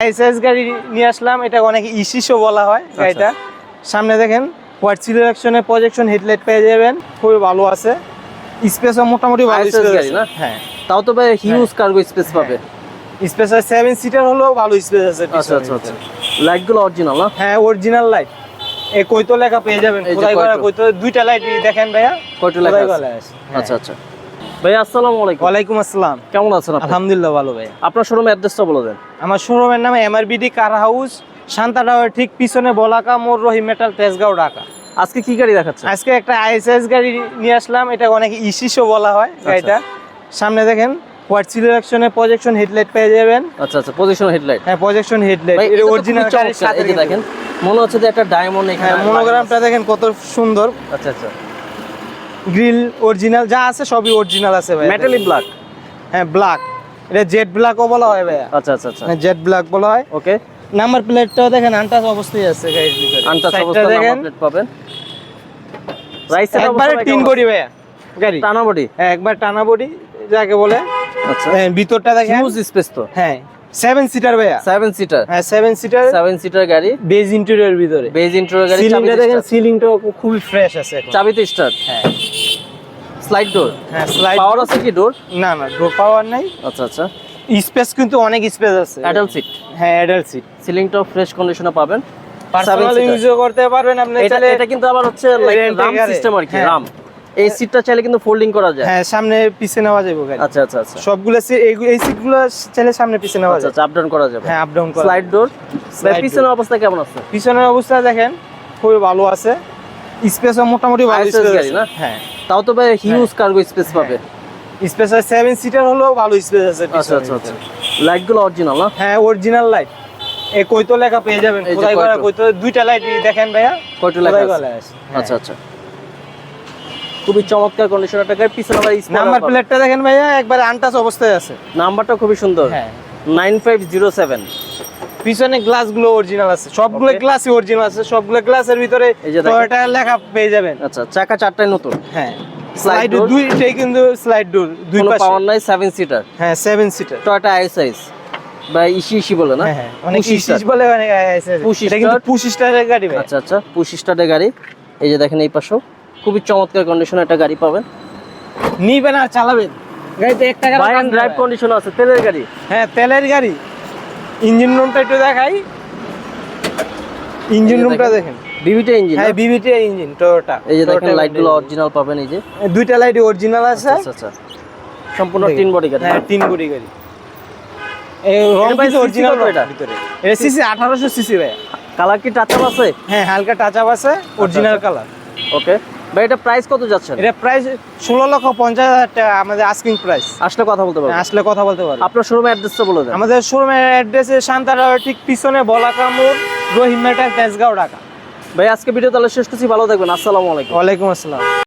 SS গাড়ি নিয়ে আসলাম এটা অনেক ইসিসও বলা হয় আচ্ছা। গাড়িটা। সামনে দেখেন হোয়াইট সিলেকশনে প্রজেকশন হেডলাইট পেয়ে যাবেন খুবই ভালো আছে। স্পেসও মোটামুটি ভালো স্পেস গাড়ি না? হ্যাঁ। তাও তো ভাই হিউজ কার্গো স্পেস পাবে। স্পেস আছে সেভেন সিটার হলেও ভালো স্পেস আছে আচ্ছা আচ্ছা আচ্ছা। লাইটগুলো অরিজিনাল না? হ্যাঁ অরিজিনাল লাইট এই কইতো লেখা পেয়ে যাবেন খোদাই করা দুইটা লাইট দেখেন ভাইয়া। কয়টা লেখা আছে? আছে। হ্যাঁ। আচ্ছা আচ্ছা। ভাই আসসালামু আলাইকুম। ওয়ালাইকুম আসসালাম। কেমন আছেন আলহামদুলিল্লাহ ভালো ভাই। আপনার শোরুম অ্যাড্রেসটা বলে দেন। আমার শোরুমের নাম MRBD car house Shanta tower ঠিক পিছনে বলাকা মোড় রহিম মেটাল তেজগাঁও ঢাকা। আজকে কি গাড়ি দেখাচ্ছেন? আজকে একটা আইএসএস গাড়ি নিয়ে আসলাম এটা অনেক ইসিসও বলা হয় আচ্ছা। গাড়িটা। সামনে দেখেন হোয়াইট সিলেকশনে প্রজেকশন হেডলাইট পেয়ে যাবেন। আচ্ছা আচ্ছা পজিশন হেডলাইট হ্যাঁ প্রজেকশন হেডলাইট অরিজিনাল অরিজিনাল গাড়ির সাথে দেখেন। মনে হচ্ছে যে একটা ডায়মন্ড এখানে হ্যাঁ মনোগ্রামটা দেখেন কত সুন্দর। আচ্ছা আচ্ছা। গ্রিল অরিজিনাল যা আছে সবই অরিজিনাল আছে ভাই। মেটালিক ব্ল্যাক হ্যাঁ ব্ল্যাক এটা জেড ব্ল্যাকও বলা হয় ভাইয়া। আচ্ছা আচ্ছা আচ্ছা। জেড ব্ল্যাক বলা হয়। ওকে নাম্বার প্লেটটাও দেখেন আনটাচ অবস্থায় আছে গাড়ির ভিতরে। আনটাচ Side টা অবস্থা দেখেন। নাম্বার প্লেট পাবেন রাইস একবারে তিন বডি ভাইয়া গাড়ি। টানা বডি? হ্যাঁ একবার টানা বডি যাকে বলে। আচ্ছা। হ্যাঁ, ভিতরটা দেখেন। হিউজ স্পেস তো। হ্যাঁ সেভেন সিটার ভাইয়া। সেভেন সিটার হ্যাঁ সেভেন সিটার সেভেন সিটার গাড়ি। বেজ ইন্টেরিয়র ভিতরে। বেজ ইন্ট্রো গাড়ি সিলিংটা দেখেন। সিলিংটাও খুবই ফ্রেশ আছে চাবিতে স্টার্ট হ্যাঁ। স্লাইড ডোর হ্যাঁ স্লাইড পাওয়ার আছে কি ডোর না না ডোর পাওয়ার নাই। আচ্ছা আচ্ছা। স্পেস কিন্তু অনেক স্পেস আছে। অ্যাডাল্ট সিট হ্যাঁ অ্যাডাল্ট সিট সিলিংটাও ফ্রেশ কন্ডিশনে পাবেন। পার্সোনাল। ইউজও করতে পারবেন আপনি চাইলে এটা কিন্তু আবার হচ্ছে রাম সিস্টেম আর কি হ্যাঁ। রাম এই সিটটা চাইলে কিন্তু ফোল্ডিং করা যায়। হ্যাঁ সামনে পিছে নেওয়া যাবে গাড়ি। আচ্ছা আচ্ছা আচ্ছা। সবগুলো সি- এই এই সিটগুলো চাইলে সামনে পিছে নেওয়া আচ্ছা যায়। আচ্ছা আপ ডাউন করা যাবে। হ্যাঁ আপ ডাউন করা স্লাইড ডোর Slide পিছনের অবস্থা কেমন আছে? পিছনের অবস্থা দেখেন খুবই ভালো আছে। স্পেসও মোটামুটি ভালো স্পেস গাড়ি না? হ্যাঁ। তাও তো ভাই হিউজ কার্গো স্পেস পাবে। স্পেস আছে সেভেন সিটার হলেও ভালো স্পেস আছে আচ্ছা আচ্ছা আচ্ছা। লাইটগুলো অরিজিনাল না? হ্যাঁ অরিজিনাল লাইট এই কইতো লেখা পেয়ে যাবেন খোদাই করা কইতো। দুইটা লাইট দেখেন ভাইয়া কয়টা লেখা আছে। আছে। আচ্ছা আচ্ছা। খুবই চমৎকার কন্ডিশন একটা গাড়ি পিছনে আবার নাম্বার প্লেটটা দেখেন ভাইয়া একবার আনটাচ অবস্থায় আছে। নাম্বারটা খুবই সুন্দর। হ্যাঁ। নাইন ফাইভ জিরো সেভেন পিছনে গ্লাসগুলো অরিজিনাল আছে সবগুলো. গ্লাসই অরিজিনাল আছে। সবগুলো গ্লাসের ভিতরে টয়োটা লেখা পেয়ে যাবেন। আচ্ছা চাকা চারটাই নতুন? হ্যাঁ। Slide door? দুইটাই কিন্তু স্লাইড ডোর দুই পাশে। পাওয়ার নাই সেভেন সিটার হ্যাঁ সেভেন সিটার টয়টা আইসাইস বা ইসি ইসি বলে না? হ্যাঁ হ্যাঁ। অনেক ইসিস start। বলে অনেক Push এটা কিন্তু? পুশ স্টারের গাড়ি ভাই। আচ্ছা আচ্ছা। পুশ স্টার্টের গাড়ি। এই যে দেখেন এই পাশেও। খুবই চমৎকার কন্ডিশনে একটা গাড়ি পাবেন। নিবেন আর চালাবেন। গাড়িতে এক টাকা বাই ড্রাইভ কন্ডিশন আছে তেলের গাড়ি। হ্যাঁ তেলের গাড়ি। ইঞ্জিন রুমটা একটু দেখাই। ইঞ্জিন রুমটা দেখেন। বিবিটা ইঞ্জিন হ্যাঁ বিবিটি ইঞ্জিন টয়োটা এই যে দেখেন লাইটগুলো অরিজিনাল পাবেন এই যে। দুইটা লাইট অরিজিনাল আছে। আচ্ছা আচ্ছা সম্পূর্ণ তিন বডি গাড়ি। হ্যাঁ তিন কোটি গাড়ি। এই রং কিন্তু অরিজিনাল এটা? ভিতরে। এটা সিসি 1800 সিসি ভাই কালার কি টাচ আপ আছে? হ্যাঁ হালকা টাচ আপ আছে অরিজিনাল আচ্ছা। কালার ওকে ভাই এটা প্রাইস কত যাচ্ছে এটা প্রাইস ষোলো লক্ষ পঞ্চাশ হাজার টাকা আমাদের আস্কিং প্রাইস আসলে কথা বলতে পারব। আসলে কথা বলতে পারব। আপনার শোরুমের অ্যাড্রেসটা বলে দেন। আমাদের শোরুমের অ্যাড্রেসে শান্তারা ঠিক পিছনে বলাকা মোড় রহিম মেটার তেজগাঁও ঢাকা। ভাই আজকে ভিডিও তাহলে শেষ করছি। ভালো থাকবেন। আসসালামু আলাইকুম। ওয়ালাইকুম আসসালাম।